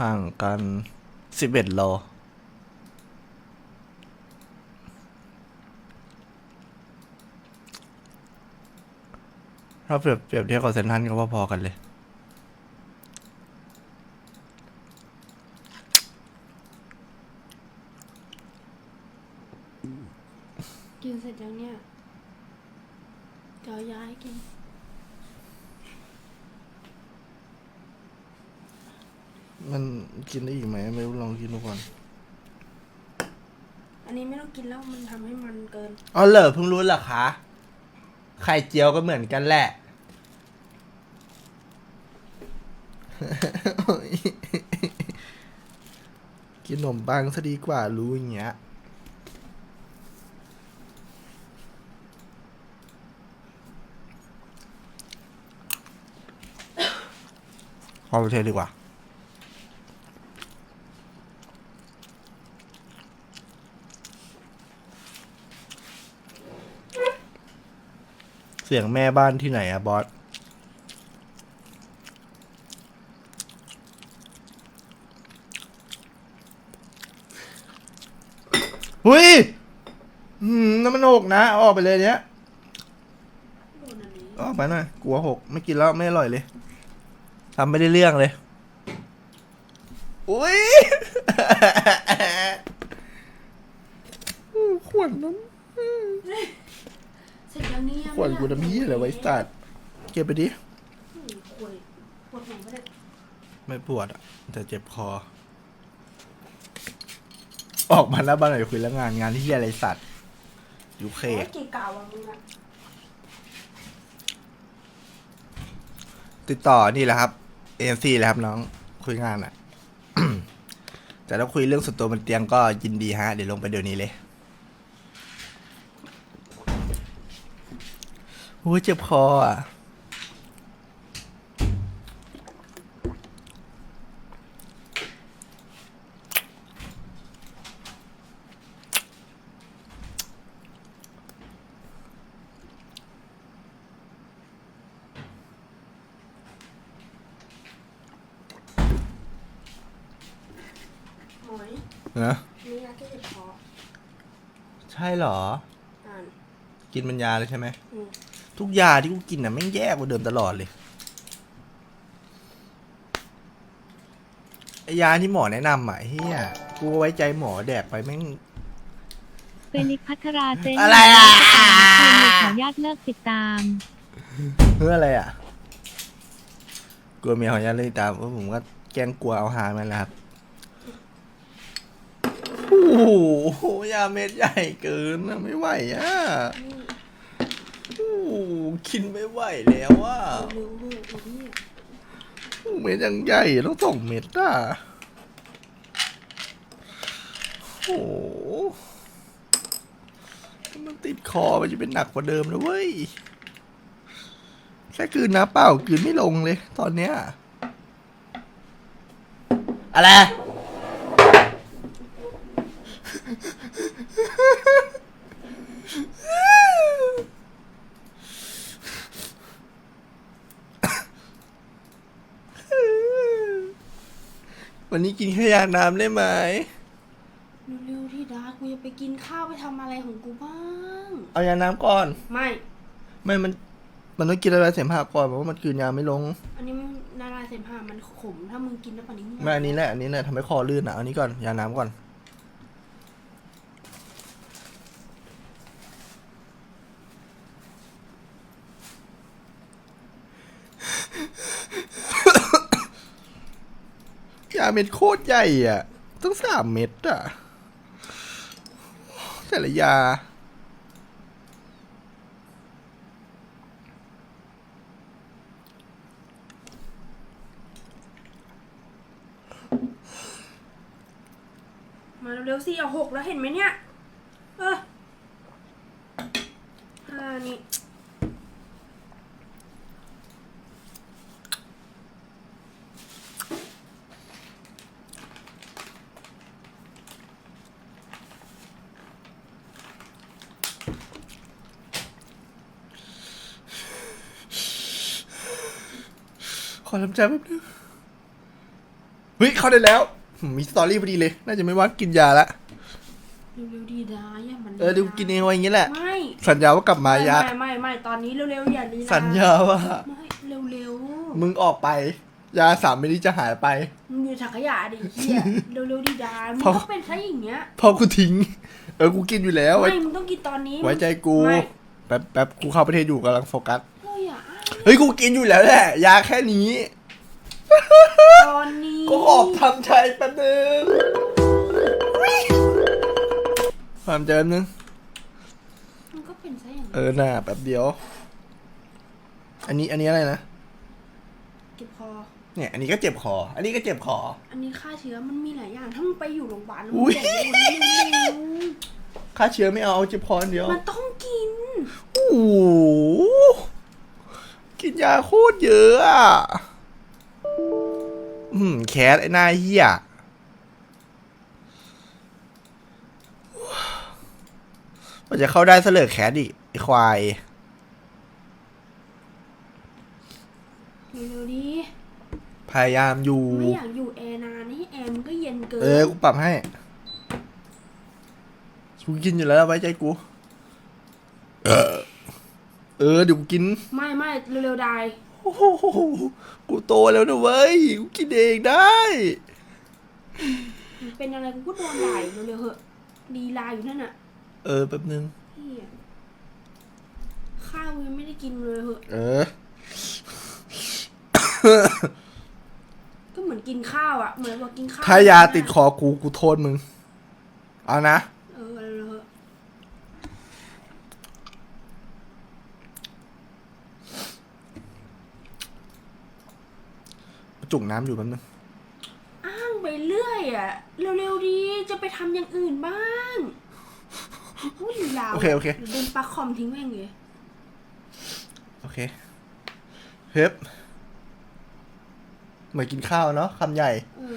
ห่างกันสิบเอ็ดโลถ้าเปรียบเปรียบเทียบกับเซนทันก็พอๆกันเลยกินเสร็จยังเนี่ยเดี๋ยวย้ายกิน มันกินได้อีกไหมไม่รู้ลองกินดูก่อน อันนี้ไม่ต้องกินแล้วมันทำให้มันเกิน อ๋อเหรอเพิ่งรู้เหรอคะ ไข่เจียวก็เหมือนกันแหละ กินขนมปังซะดีกว่ารู้อย่างเงี้ย เอาไปเทดีกว่า สียงแม่บ้านที่ไหนอะบอสหุยอืมน้ำมันหกนะเอาออกไปเลยเนี้ยออกไปหน่อยกลัวหกไม่กินแล้วไม่อร่อยเลยทำไม่ได้เรื่องเลย อุ้ยขวดน้ำ เสร็จยังเนี่ยขวดกูน้ำเยี่ยอะไรไว้สัตว์เก็บไปดิอืมขวดขวดหัวไม่ได้ไม่ปวดอะแต่เจ็บคอ ออกมาแล้วบ้านหน่อยคุยแล้วงานงานที่อะไรสัตว์ยูเค โอ้ยกี่เก่าอะมึงอะติดต่อนี่แหละครับเอ็นซีแหละครับน้องคุยงานอะ แต่ถ้าคุยเรื่องส่วนตัวบนเตียงก็ยินดีฮะ เดี๋ยวลงไปเดี๋ยวนี้เลย โอ้ยเจ็บคออะหมอยนะนี่ยาแก้เจ็บคอใช่เหรอ อ่านกินมันยาเลยใช่ไหมอืม ทุกยาที่กูกินน่ะแม่งแย่กว่าเดิมตลอดเลยไอยาที่หมอแนะนำอะเฮียกูไว้ใจหมอแดกไปแม่ง เฟลิกซ์พัทราเซนอะไรอะ ขออนุญาตเลิกติดตาม เพื่ออะไรอะ กลัวเมียของยันเลยตามว่าผมก็แกล้งกลัวเอาหามันแหละครับ โอ้โหยาเม็ดใหญ่เกินนะไม่ไหวอะนี่โอ้โห กินไม่ไหวแล้วอะเร็วๆเลยไอ้เนี่ยโอ้เม็ดยังใหญ่ต้องสองเม็ดอะโอ้โหมันติดคอมันจะเป็นหนักกว่าเดิมเลยเว้ยแค่กลืนน้ำเปล่ากลืนไม่ลงเลย ตอนเนี้ย อะไร วันนี้กินแค่ยาน้ำได้ไหมเร็วๆที่ดากูจะไปกินข้าวไปทำอะไรของกูบ้าง เอายาน้ำก่อน ไม่ ไม่มัน มันต้องกินอะไรเสมหะก่อนเพราะว่ามันกลืนยาไม่ลงอันนี้มันนาลายเสมหะมันขมถ้ามึงกินแล้วป่านนี้มึงไม่อันนี้แหละอันนี้แหละทำให้คอลื่นอะอันนี้ก่อนยาน้ำก่อน ยา เม็ดโคตรใหญ่อะต้องสามเม็ดอะ แต่ละยามาเร็วๆสิเอาหกแล้วเห็นไหมเนี่ย เออห้านี่ ขอทำใจแป๊บนึงเฮ้ยเข้าได้แล้วหืมมีสตอรี่พอดีเลย น่าจะไม่ว่ากินยาละเร็วๆดีนะอย่ามันเออเดี๋ยวกูกินเองไว้อย่างงี้แหละ ไม่สัญญาว่ากลับมายาไม่ไม่ไม่ตอนนี้เร็วๆอย่าลีลาสัญญาว่า ไม่เร็วมึงออกไป ยาสามเมตรจะหายไป ๆมึงอยู่ถังขยะดิเฮียเร็วๆดีดามึงเพราะก็เป็นซะอย่างเงี้ยพอกูทิ้ง เออกูกินอยู่แล้วไว้ไม่มึงต้องกินตอนนี้ไว้ใจกู ไม่แป๊บแป๊บกูเข้าประเทศอยู่กำลังโฟกัส เฮ้ยอะเฮ้ยกูกินอยู่แล้วแหละ ยาแค่นี้ ตอนนี้ก็ออกทำใจแป๊บนึงความใจแป๊บนึง มันก็เป็นซะอย่างเอนี้นอหน้าแป๊บเดียว อันนี้อันนี้อะไรนะเจ็บคอ เนี่ย อันนี้ก็เจ็บคอ อันนี้ก็เจ็บคอ อันนี้ฆ่าเชื้อมันมีหลายอย่าง ถ้ามึงไปอยู่โรงพยาบาลแล้วอุ๊มึงย แดกได้วันนี้เร็วค่าเชื้อไม่เอาเอาเจ็บคออันเดียวๆมันต้องกิน โอ้โหกิน ยาโคตรเยอะอะอืมแคสไอ้หน้าเหี้ยมันจะเข้าได้เสลือแคสดิไอ้ควายเร็วๆดีพยายามอยู่ ไม่อยากอยู่แอร์นานนี่แอร์มันก็เย็นเกิน เออกูปรับให้กูกินอยู่แล้วไว้ใจกูเออ เออเดี๋ยวกูกิน ไม่ไม่เร็วๆได้โอ้โหกูโตแล้วนะเว้ย กูกินเองได้มันเป็นอะไรกูก็โดนด่าอยู่เร็วๆเหอะดีลาอยู่นั่นน่ะเออแป๊บนึงเฮียข้าวยังไม่ได้กินเลยเหอะเออ ก็เหมือนกินข้าวอะเหมือนว่ากินข้าวถ้ายาติดคอกูกูโทษมึง เอานะ เออเร็วๆเหอะ จุ่งน้ำอยู่แป๊บนึงอ้างไปเรื่อยอะเร็วๆดีจะไปทำอย่างอื่นบ้างอุ้ยลาวโอเคโอเค เดินปลักคอมทิ้งแม่งเลยโอเคเฮ้บเหมือนกินข้าวเนาะคำใหญ่ เออ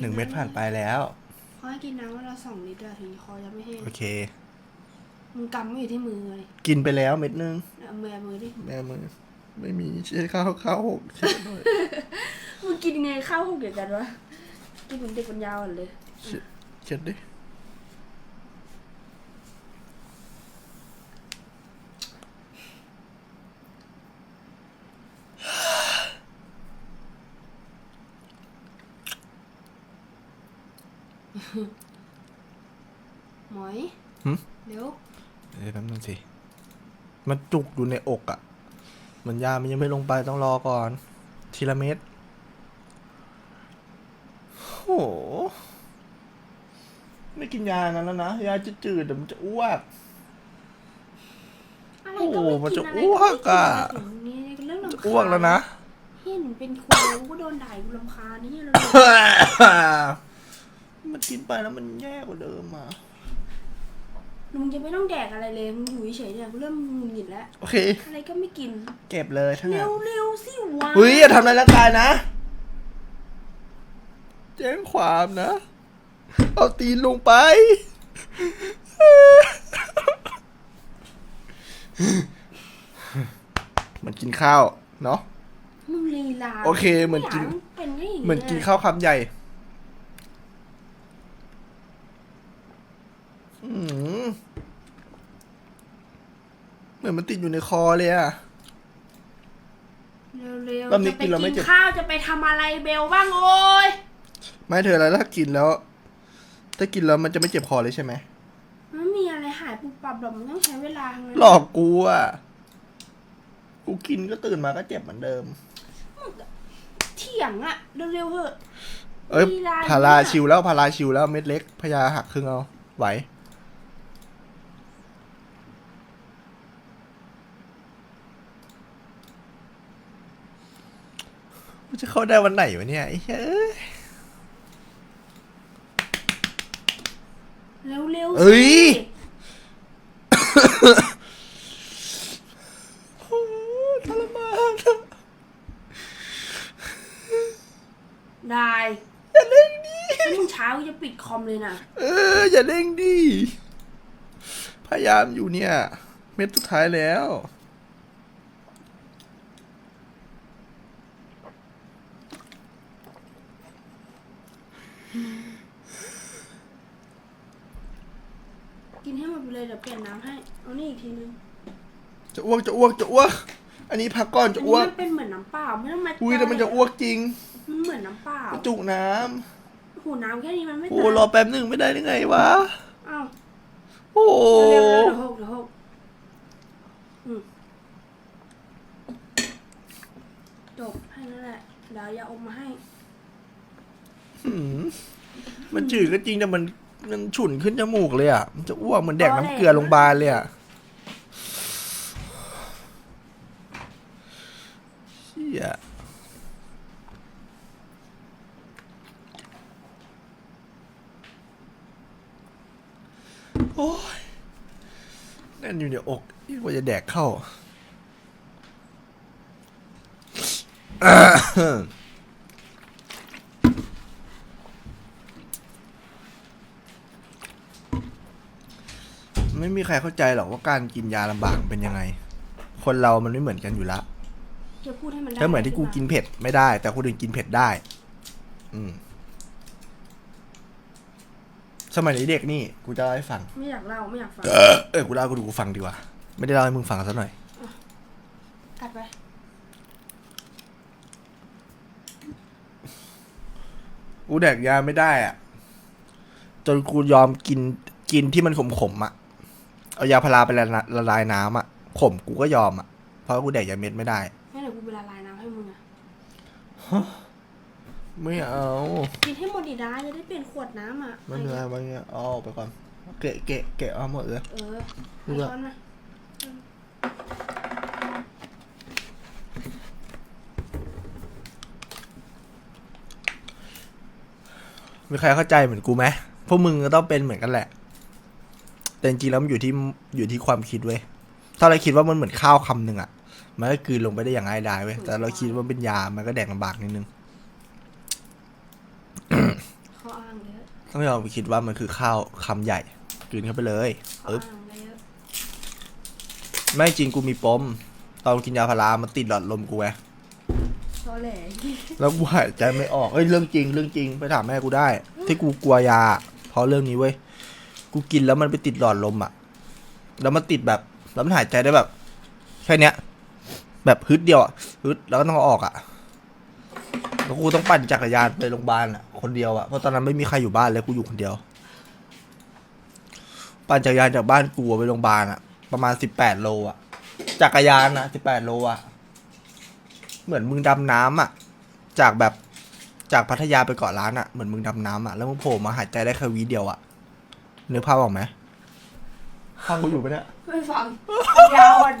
หนึ่งเม็ดผ่านไปแล้วเขาให้ กินน้ำวันละสองลิตรอะถึงคอจะไม่แห้งโอเค มึงกำไม่อยู่ที่มือเลยกินไปแล้วเม็ดนึงเอามือมือดิ แม่มือไม่มีเช็ดข้าวข้าวหกเช็ดหน่อยมึงกินยังไงข้าวหกเดียวกันวะ กินเหมือนเด็กปัญญาอ่อนเลย เช็ดเช็ดดิ หมอยหึ เดี๋ยวเอ้ยแป๊บนึงสิ มันจุกอยู่ในอกอะ่ะ เหมือนยามันยังไม่ลงไปต้องรอก่อน ทีละเม็ดโอ้โห ไม่กินยานั้นแล้วนะ ยาจะจืดๆเดี๋ยวมันจะอ้วก อะไรโอ้ก็โหไม่มันกิจะนอะไรอ้วกอะ ก็ไม่กินอะไรเรื่องรำคาญจะอ้วกแล้วนะเฮียหนูเป็นครูกูก็โดนด่ากูรำคาญนี่เลย มันกินไปแล้วมันแย่กว่าเดิมอะมึงจะไม่ต้องแดกอะไรเลยมึงอยู่เฉยๆเนี่ยกูเริ่มหงุดหงิดแล้ว โอเค อะไรก็ไม่กิน เก็บเลยทั้งนั้นเร็วๆสิวะเฮ้ยอย่าทำร้ายร่างกายนะ แจ้งความนะ เอาตีนลงไป มันกินข้าว เนาะมึงลีลาโอเคเหมือนกินไยาเป็นได้อย่างเหมือนกินข้าวคำใหญ่ อืม เหมือนมันติดอยู่ในคอเลยอะ เร็วรอบๆนี้จะไปกินเราไม่กิเจ็นบข้าวจะไปทำอะไรเบลบ้างโอ้ยไม่เธอแล้วถ้ากินแล้ว ถ้ากินแล้วมันจะไม่เจ็บคอเลยใช่ไหมมันไม่มีอะไรหายปุบปับหรอกมันต้องใช้เวลาทั้งนั้นหลอกกูอะ กูกินก็ตื่นมาก็เจ็บเหมือนเดิม เถียงอะเร็วๆเถอะ เอ้ยลีลาพาราเนี่ยชิวแล้วพาราชิวแล้วเม็ดเล็กพยาหักครึ่งเอา ไหว กูจะเข้าได้วันไหนวะเนี่ยไอ้เฮ้ยเร็วๆเอ้ยสิทรมานได้อย่าเร่งดิถ้ามึงเช้ากูจะปิดคอมเลยนะเอออย่าเร่งดิพยายามอยู่เนี่ย เม็ดสุดท้ายแล้ว กินให้หมดไปเลยเดี๋ยวเปลี่ยนน้ำให้ เอานี่อีกทีนึงจะอ้วกจะอ้วกจะอ้วก อันนี้พักก่อนอัจะนอ้นี้วก มันเป็นเหมือนน้ำเปล่าไม่ต้องมาอุ้ยแต่มันจะอ้วกจริงมันเหมือนน้ำเปล่าจุกน้หูน้ำแค่นี้มันไม่ำโอ้ตายรอแป๊บหนึ่งไม่ได้ได้ไงวะ อ้าวโอ้เร็วๆเดี๋ยวหกเดี๋ยวหกอืมจบให้นั่นแหละเดี๋ยวยาอมมาให้ หืมมันจืดก็จริงแต่มัน มันฉุนขึ้นจมูกเลยอะ มันจะอ้วกเหมันแดกน้ำเกลือโรงพยาบาลเลยอะเชี่ยโอ้ยแนั่นอยู่ในอกยิ่งกว่าจะแดกเข้า ไม่มีใครเข้าใจหรอกว่าการกินยาลำบากเป็นยังไง คนเรามันไม่เหมือนกันอยู่ละจะพูดให้มันได้ถ้าเหมือนที่กูกินเผ็ดไม่ได้ แต่คนอื่นกินเผ็ดได้ อืม สมัยเด็กนี่ กูจะเล่าให้ฟัง ไม่อยากเล่าไม่อยากฟังเออกูเล่าให้กูดูกูฟังดีกว่า ไม่ได้เล่าให้มึงฟังซะหน่อยกัดไปกูแดกยาไม่ได้อะจนกูยอมกินกินที่มันขมขมๆอะ เอายาพาราไปละละละลายน้ำอะขมกูก็ยอมอะเพราะกูแดกยาเม็ดไม่ได้ให้เดี๋ยวกูไปละลายน้ำให้มึงอะไม่เอากินให้หมดดีด้าจะได้เปลี่ยนขวดน้ำอะไม่เป็นไรไม่เป็นไรเอาออกไปก่อนเกะเกะเกะเอาหมดเลย เออรู้เอาละช้อนมามีใครเข้าใจเหมือนกูไหมพวกมึงก็ต้องเป็นเหมือนกันแหละ แต่จริงๆแล้วมันอยู่ที่อยู่ที่ความคิดเว้ยถ้าเราคิดว่ามันเหมือนข้าวคำหนึ่งอะมันก็กลืนลงไปได้อย่างง่ายดายเว้ยแต่เราคิดว่าเป็นยา มันก็แดกลำบากนิดนึงข้ออ้างเยอะต้องยอมไปคิดว่ามันคือข้าวคำใหญ่กลืนเข้าไปเลยข้อปึ๊บอ้างเยอะไม่จริงกูมีปม ตอนกินยาพารามันติดหลอดลมกูไงตอแหลแล้วกูหายใจไม่ออกเอ้ยเรื่องจริง เรื่องจริงไปถามแม่กูได้ ที่กูกลัวยา เพราะเรื่องนี้เว้ย กูกินแล้วมันไปติดหลอดลมอะ แล้วมันติดแบบแล้วมันหายใจได้แบบแค่เนี้ย แบบฮึดเดียวอะฮึดแล้วก็ต้องเอาออกอะแล้วกูต้องปั่นจักรยานไปโรงพยาบาลอะคนเดียวอะเพราะตอนนั้นไม่มีใครอยู่บ้านเลยกูอยู่คนเดียว ปั่นจักรยานจากบ้านกูไปโรงพยาบาลอะ ประมาณสิบแปดโลอะจักรยานอะสิบแปดโลอะเหมือนมึงดำน้ำอะ จากแบบจากพัทยาไปเกาะล้านอะเหมือนมึงดำน้ำอะแล้วมึงโผล่มาหายใจได้แค่วีเดียวอะ นึกภาพออกไหมฟังกูอยู่ปะเนี่ย ไม่ฟัง ยาวอ่อน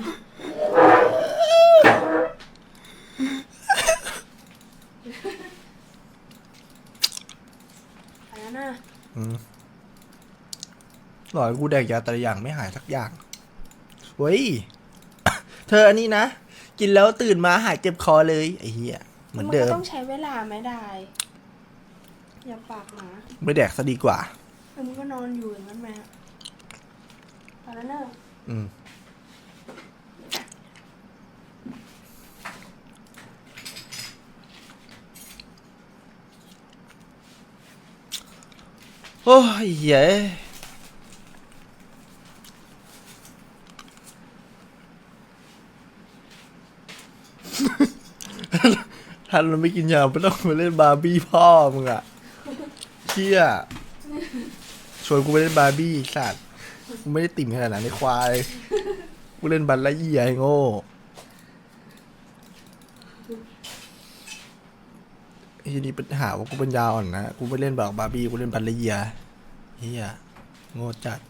ไปแล้วนะอืมหลอยกูแดกยาแต่ละอย่างไม่หายสักอย่างเว้ย เธออันนี้นะ กินแล้วตื่นมาหายเจ็บคอเลยไอ้เหี้ยเหมือนเดิก็มต้องใช้เวลาไม่ได้ อย่าปากหมา ไม่แดกซะดีกว่า แล้วมึงก็นอนอยู่อย่างนั้นไหมตอะไปแล้วเนอะอืม โอ้ยเหี้ยท่านเราไม่กินยาไม่ต้องมาเล่นบาร์บี้พ่อมึงอะเชี่ย ชวนกูไปเล่นบาร์บี้สัตว์กูไม่ได้ติ่มขนาดนั้นในควายกูเล่นบัลละเอียไอ้โง่ไอ้นี่ปัญหาว่ากูเป็นยาอ่อนนะกูไม่เล่นแบบบาร์บี้กูเล่นบัลละเอียเฮียโง่จัด